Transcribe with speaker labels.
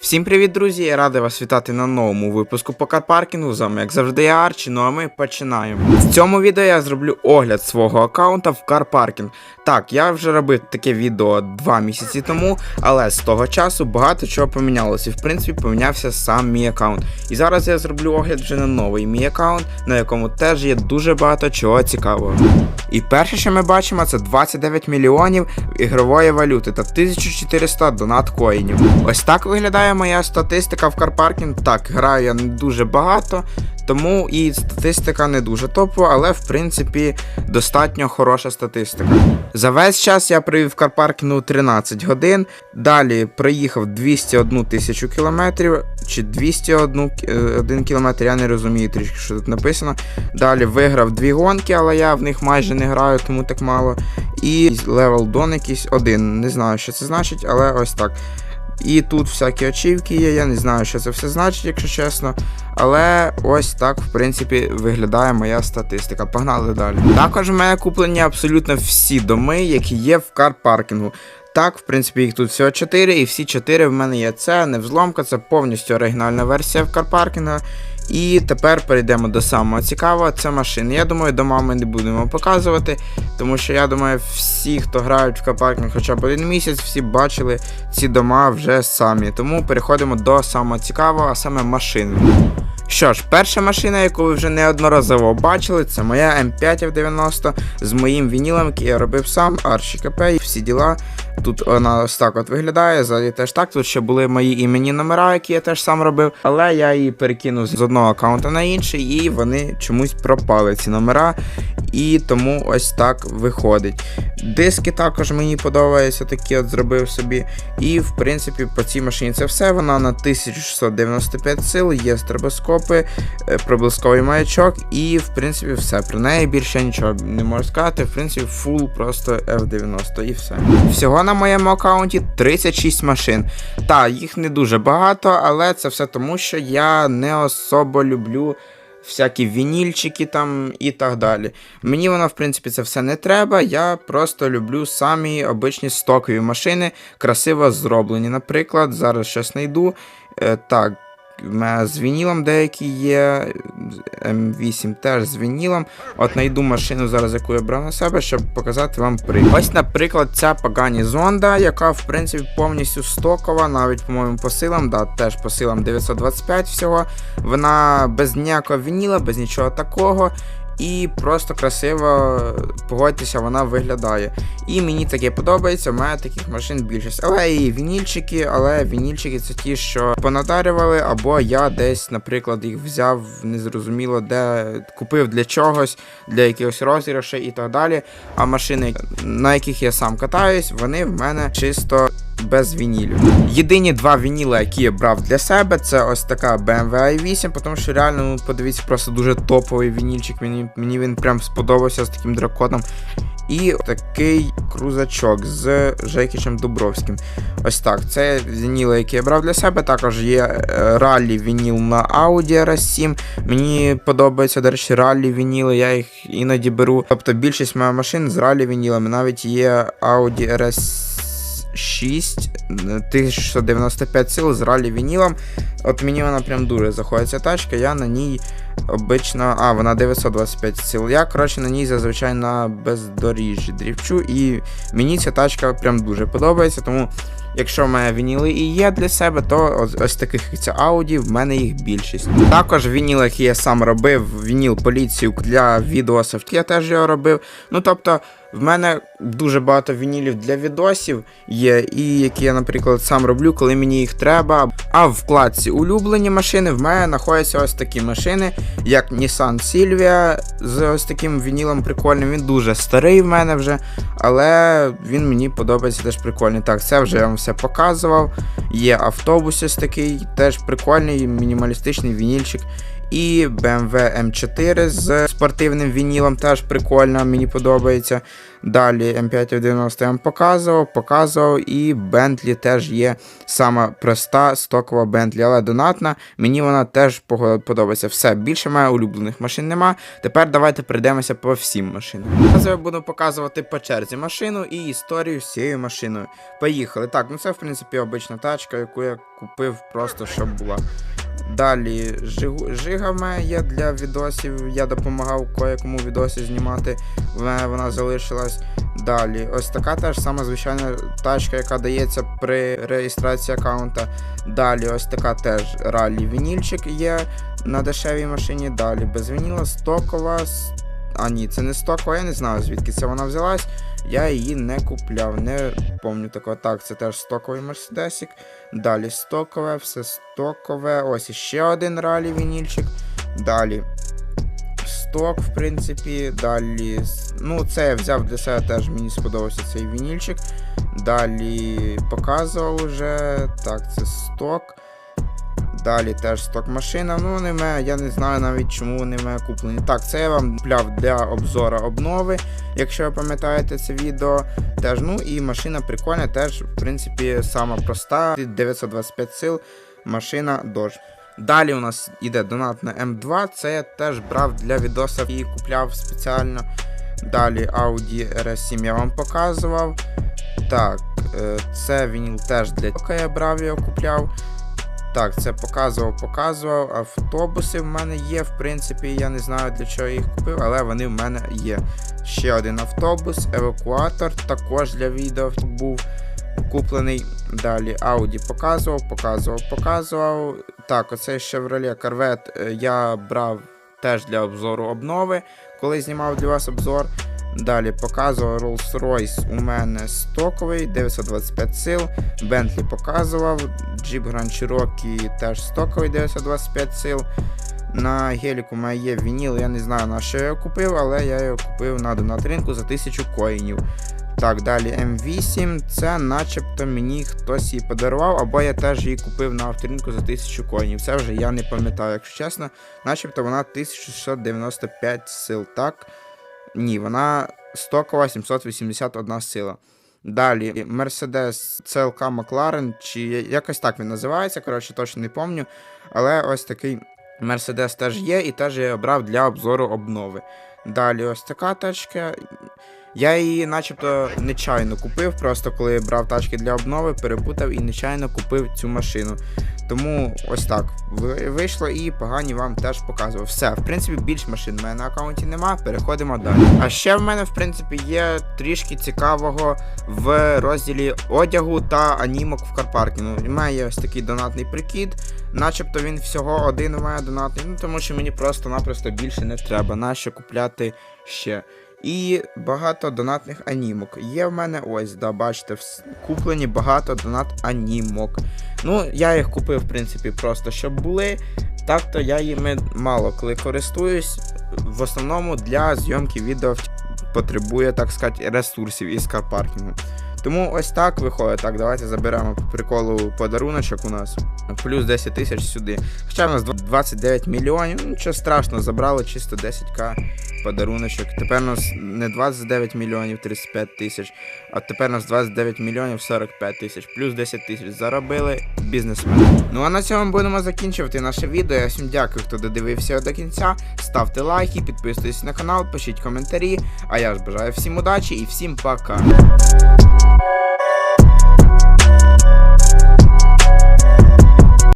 Speaker 1: Всім привіт, друзі! Я радий вас вітати на новому випуску по карпаркінгу. З вами, як завжди, я Арчі, ну а ми починаємо. В цьому відео я зроблю огляд свого аккаунта в карпаркінг. Так, я вже робив таке відео два місяці тому, але з того часу багато чого помінялося. І в принципі помінявся сам мій аккаунт. І зараз я зроблю огляд вже на новий мій аккаунт, на якому теж є дуже багато чого цікавого. І перше, що ми бачимо, це 29 мільйонів ігрової валюти та 1400 донат коїнів. Ось так виглядає моя статистика в карпаркінг. Так, граю я не дуже багато, тому і статистика не дуже топова, але в принципі достатньо хороша статистика. За весь час я провів в карпаркінгу 13 годин. Далі проїхав 201 тисячу кілометрів чи 201 кі- е, кілометр, я не розумію трішки, що тут написано. Далі виграв дві гонки, але я в них майже не граю, тому так мало. І левел дон якийсь один. Не знаю, що це значить, але ось так. І тут всякі очівки є, я не знаю, що це все значить, якщо чесно. Але ось так, в принципі, виглядає моя статистика. Погнали далі. Також в мене куплені абсолютно всі доми, які є в карпаркінгу. Так, в принципі, їх тут всього 4, і всі 4 в мене є. Це не взломка, це повністю оригінальна версія в карпаркінга. І тепер перейдемо до самого цікавого, це машини. Я думаю, дома ми не будемо показувати, тому що я думаю, всі, хто грають в карпаркінг хоча б один місяць, всі бачили ці дома вже самі. Тому переходимо до самого цікавого, а саме машини. Що ж, перша машина, яку ви вже неодноразово бачили, це моя М5 F90 з моїм вінілом, який я робив сам, і всі діла. Тут вона ось так от виглядає, ззаді теж так. Тут ще були мої іменні номера, які я теж сам робив. Але я її перекинув з одного аккаунта на інший, і вони чомусь пропали ці номера. І тому ось так виходить. Диски також мені подобаються, такі от зробив собі. І в принципі по цій машині це все. Вона на 1695 сил, є стробоскопи, е, проблисковий маячок, і в принципі все. Про неї більше нічого не можу сказати. В принципі, фул просто F90 і все. Всього на моєму аккаунті 36 машин. Та, їх не дуже багато, але це все тому, що я не особо люблю. Всякі вінільчики там і так далі. Мені воно, в принципі, це все не треба. Я просто люблю самі обичні стокові машини, красиво зроблені. Наприклад, зараз щось знайду. Е, так, з вінілом деякі є. М8 теж з вінілом. От знайду машину зараз, яку я брав на себе, щоб показати вам приклад. Ось, наприклад, ця Pagani Zonda, яка в принципі повністю стокова, навіть, по-моєму, по силам, да, теж по силам 925 всього. Вона без ніякого вініла, без нічого такого. І просто красиво, погодьтеся, вона виглядає. І мені таке подобається, мене таких машин більшість. Але і вінільчики, але вінільчики це ті, що понадарювали, або я десь, наприклад, їх взяв незрозуміло, де купив для чогось, для якихось розіграшей і так далі. А машини, на яких я сам катаюсь, вони в мене чисто. Без вінілів. Єдині два вініла, які я брав для себе, це ось така BMW i8, тому що реально, ну, подивіться, просто дуже топовий вінільчик. Мені, мені він прям сподобався з таким драконом. І такий крузачок з Жекічем Дубровським. Ось так. Це вініли, які я брав для себе. Також є е, раллі вініл на Audi RS7. Мені подобаються, до речі, раллі вініли, я їх іноді беру. Тобто більшість моїх машин з раллі вінілами. Навіть є Audi RS. 6 1695 сил з ралі вінілом. От мені вона прям дуже заходить ця тачка. Я на ній обично. А, вона 925 сил. Я, коротше, на ній зазвичай на бездоріжжі дрівчу. І мені ця тачка прям дуже подобається. Тому, якщо в мене вініли і є для себе, то ось, ось таких як Audi, в мене їх більшість. Також вініл, який я сам робив, вініл поліцію для відосів, я теж його робив. Ну тобто. В мене дуже багато вінілів для відосів є, і які я, наприклад, сам роблю, коли мені їх треба. А в вкладці улюблені машини в мене знаходяться ось такі машини, як Nissan Silvia з ось таким вінілом прикольним. Він дуже старий в мене вже, але він мені подобається теж прикольний. Так, це вже я вам все показував. Є автобус ось такий, теж прикольний, мінімалістичний вінільчик. І BMW M4 з спортивним вінілом теж прикольно, мені подобається. Далі М590 я вам показував, показував, і Bentley теж є сама проста стокова Bentley, але донатна. Мені вона теж подобається. Все, більше в улюблених машин нема. Тепер давайте пройдемося по всім машинам. Зараз я буду показувати по черзі машину і історію з цією машиною. Поїхали. Так, ну це в принципі обична тачка, яку я купив просто щоб була. Далі жига є для відосів. Я допомагав кое-кому відоси знімати. В мене вона залишилась. Далі, ось така теж сама звичайна тачка, яка дається при реєстрації аккаунта. Далі, ось така теж ралі вінільчик є на дешевій машині. Далі без вініла стокова. А ні, це не стокова, я не знаю звідки це вона взялась. Я її не купляв, не пам'ятаю такого. Так, це теж стоковий мерседесик. Далі стокове, все стокове. Ось іще один ралі вінільчик. Далі сток, в принципі. Далі. Ну, це я взяв для себе теж, мені сподобався цей вінільчик. Далі показував уже. Так, це сток. Далі теж сток машина. Ну, вони мене, я не знаю навіть чому вони в мене куплені. Так, це я вам купляв для обзору обнови, якщо ви пам'ятаєте це відео. Теж, ну і машина прикольна, теж, в принципі, сама проста. 925 сил, машина Dodge. Далі у нас іде донатна М2, це я теж брав для відосів і купляв спеціально. Далі Audi RS7 я вам показував. Так, е, це вініл теж для я брав його купляв. Так, це показував, показував. Автобуси в мене є, в принципі, я не знаю для чого я їх купив, але вони в мене є. Ще один автобус, евакуатор, також для відео був куплений. Далі Audi показував, показував, показував. Так, оцей Chevrolet Corvette е, я брав теж для обзору обнови, коли знімав для вас обзор. Далі показував Rolls-Royce у мене стоковий, 925 сил. Bentley показував, Jeep Grand Cherokee теж стоковий 925 сил. На геліку у мене є вініл, я не знаю на що я його купив, але я його купив на донат ринку за 1000 коїнів. Так, далі М8, це начебто мені хтось її подарував, або я теж її купив на авторинку за 1000 коїнів. Це вже я не пам'ятаю, якщо чесно. Начебто вона 1695 сил, так? Ні, вона стокова 781 сила. Далі Mercedes CLK McLaren, чи якось так він називається, коротше, точно не помню. Але ось такий Mercedes теж є, і теж я обрав для обзору обнови. Далі ось така тачка. Я її начебто нечайно купив, просто коли брав тачки для обнови, перепутав і нечайно купив цю машину. Тому ось так вийшло і погані вам теж показував. Все, в принципі, більш машин в мене на аккаунті нема. Переходимо далі. А ще в мене, в принципі, є трішки цікавого в розділі одягу та анімок в карпаркінгу. У мене є ось такий донатний прикид. Начебто він всього один мене донатний, ну тому що мені просто-напросто більше не треба. Нащо купляти ще. І багато донатних анімок. Є в мене ось, да, бачите, куплені багато донат анімок. Ну, я їх купив, в принципі, просто щоб були. Так-то я їми мало коли користуюсь. В основному для зйомки відео потребує, так сказати, ресурсів із карпаркінгу. Тому ось так виходить. Так, давайте заберемо по приколу подаруночок у нас. Плюс 10 тисяч сюди. Хоча в нас 29 мільйонів. Ну, нічого страшного, забрали чисто 10к подаруночок. Тепер у нас не 29 мільйонів 35 тисяч, а тепер у нас 29 мільйонів 45 тисяч, плюс 10 тисяч заробили бізнесмени. Ну а на цьому будемо закінчувати наше відео. Я всім дякую, хто додивився до кінця. Ставте лайки, підписуйтесь на канал, пишіть коментарі. А я ж бажаю всім удачі і всім пока.